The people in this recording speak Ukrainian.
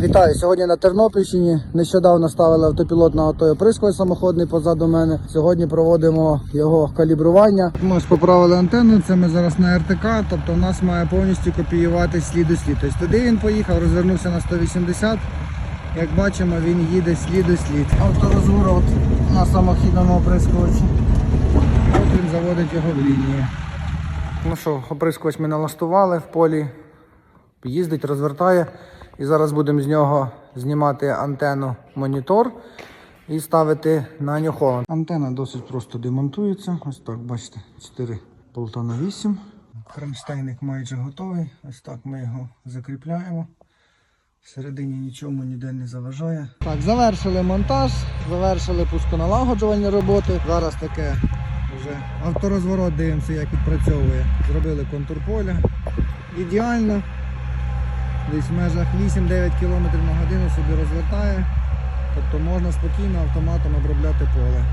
Вітаю! Сьогодні на Тернопільщині. Нещодавно ставили автопілот на авто оприскувач самоходний позаду мене. Сьогодні проводимо його калібрування. Ми поправили антенну. Це ми зараз на РТК, тобто у нас має повністю копіювати слід у слід. Тобто туди він поїхав, розвернувся на 180. Як бачимо, він їде слід у слід. Авторозворот на самохідному оприскувачі. От він заводить його в лінію. Ну що, оприскувач ми налаштували в полі їздить, розвертає. І зараз будемо з нього знімати антенну монітор і ставити на нього. Антенна досить просто демонтується. Ось так, бачите, 4 болта на 8. Кронштейник майже готовий. Ось так ми його закріпляємо. Всередині нічому ніде не заважає. Так, завершили монтаж, завершили пусконалагоджувальні роботи. Зараз таке вже авторозворот дивимося, як відпрацьовує. Зробили контур поля. Ідеально. Десь в межах 8-9 км на годину собі розвертає. Тобто можна спокійно автоматом обробляти поле.